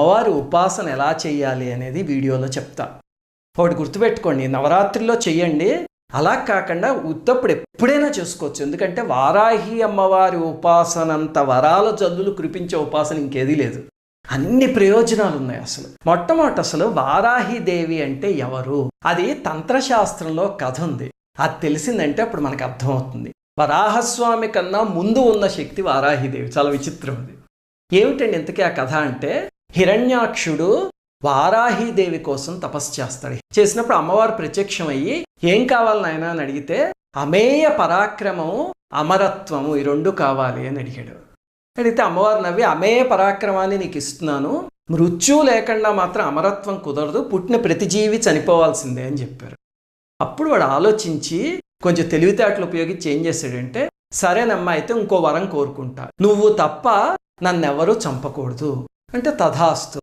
అమ్మవారి ఉపాసన ఎలా చేయాలి అనేది వీడియోలో చెప్తా. ఒకటి గుర్తుపెట్టుకోండి నవరాత్రిలో చేయండి. అలా కాకుండా ఉత్తప్పుడు ఎప్పుడైనా చేసుకోవచ్చు. ఎందుకంటే వారాహి అమ్మవారి ఉపాసనంత వరాల జల్లులు కురిపించే ఉపాసన ఇంకేదీ లేదు. అన్ని ప్రయోజనాలు ఉన్నాయి అసలు. మొట్టమొదటి అసలు వారాహి దేవి అంటే ఎవరు? అది తంత్రశాస్త్రంలో కథ ఉంది. అది తెలిసిందంటే అప్పుడు మనకు అర్థమవుతుంది. వరాహస్వామి కన్నా ముందు ఉన్న శక్తి వారాహిదేవి చాలా విచిత్రం అది. ఏమిటండి ఇంతకీ ఆ కథ అంటే హిరణ్యాక్షుడు వారాహిదేవి కోసం తపస్సు చేస్తాడు. చేసినప్పుడు అమ్మవారు ప్రత్యక్షమయ్యి ఏం కావాలి నాయన? అని అడిగితే అమేయ పరాక్రమము అమరత్వము ఈ రెండు కావాలి అని అడిగాడు. అడిగితే అమ్మవారు నవ్వి అమేయ పరాక్రమాన్ని నీకు ఇస్తున్నాను. మృత్యు లేకుండా మాత్రం అమరత్వం కుదరదు. పుట్టిన ప్రతి జీవి చనిపోవాల్సిందే అని చెప్పారు. అప్పుడు వాడు ఆలోచించి కొంచెం తెలివితేటలు ఉపయోగించి ఏం చేశాడంటే సరేనమ్మా అయితే ఇంకో వరం కోరుకుంటా. నువ్వు తప్ప నన్నెవరూ చంపకూడదు. అంటే తథాస్తు.